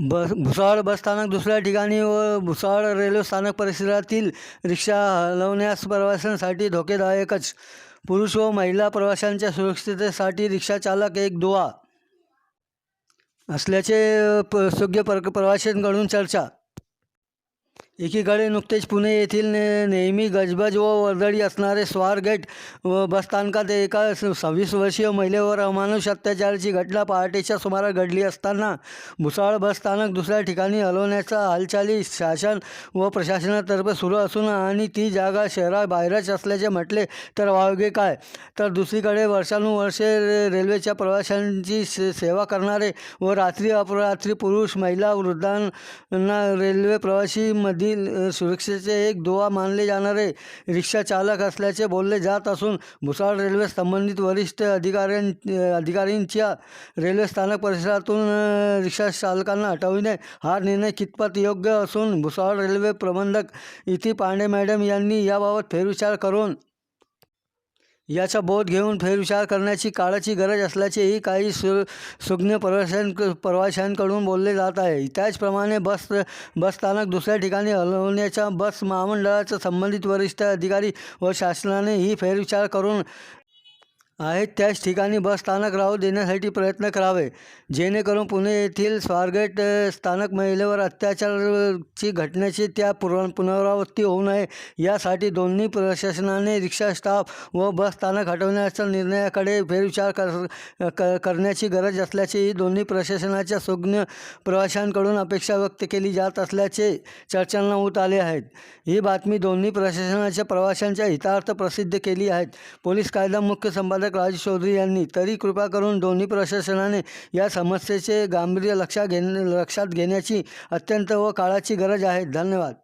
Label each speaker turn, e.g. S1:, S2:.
S1: बस भुसावळ बसस्थानक दुसऱ्या ठिकाणी व भुसावळ रेल्वे स्थानक परिसरातील रिक्षा हलवण्यास प्रवाशांसाठी धोकेदायकच. पुरुष व महिला प्रवाशांच्या सुरक्षिततेसाठी रिक्षा चालक एक दुवा असल्याचे प सुज्ञ प्र प्रवाशांकडून चर्चा एकीकडे नुकतेच पुणे येथील ने नेहमी गजबज व वर्दळी असणारे स्वारगेट व बसस्थानकात एका स- सव्वीस वर्षीय महिलेवर अमानुष अत्याचाराची घटना पहाटेच्या सुमारास घडली असताना भुसावळ बसस्थानक दुसऱ्या ठिकाणी हलवण्याच्या हालचाली शासन व प्रशासनातर्फे सुरू असून आणि ती जागा शहराबाहेरच असल्याचे म्हटले तर वावगे काय? तर दुसरीकडे वर्षानुवर्षे रे रेल्वेच्या प्रवाशांची से सेवा करणारे व रात्री अपरात्री पुरुष महिला वृद्धांना रेल्वे प्रवासीमधील अ, सुरक्षेचे एक दुवा मानले जाणारे रिक्षा चालक असल्याचे बोलले जात असून भुसाळ रेल्वे संबंधित वरिष्ठ अधिकाऱ्यां अधिकारींच्या रेल्वे स्थानक परिसरातून रिक्षा चालकांना हटविणे हा निर्णय कितपत योग्य असून भुसाळ रेल्वे प्रबंधक इति पांडे मॅडम यांनी याबाबत फेरविचार करून याचा बोध घेऊन फेरविचार करण्याची काळाची गरज असल्याचेही काही सु सुज्ञ प्रवाशां प्रवाशांकडून बोलले जात आहे. त्याचप्रमाणे बस बसस्थानक दुसऱ्या ठिकाणी हलवण्याच्या बस महामंडळाचा संबंधित वरिष्ठ अधिकारी व शासनाने ही फेरविचार करून आहेत. त्याच ठिकाणी बसस्थानक राहू देण्यासाठी प्रयत्न करावे. जेणेकरून पुणे येथील स्वारगेट स्थानक महिलेवर अत्याचारची घटनेची त्या पुर पुनरावृत्ती होऊ नये. यासाठी दोन्ही प्रशासनाने रिक्षा स्टाफ व बसस्थानक हटवण्याच्या निर्णयाकडे फेरविचार कर क करण्याची गरज असल्याचेही दोन्ही प्रशासनाच्या सुज्ञ प्रवाशांकडून अपेक्षा व्यक्त केली जात असल्याचे चर्चांना होत आले आहेत. ही बातमी दोन्ही प्रशासनाच्या प्रवाशांच्या हितार्थ प्रसिद्ध केली आहेत. पोलीस कायदा मुख्य संपादक राज चौधरी यांनी तरी कृपा करून दोन्ही प्रशासनाने या समस्येचे गांभीर्य लक्षात घेण लक्षात घेण्याची अत्यंत व काळाची गरज आहे. धन्यवाद.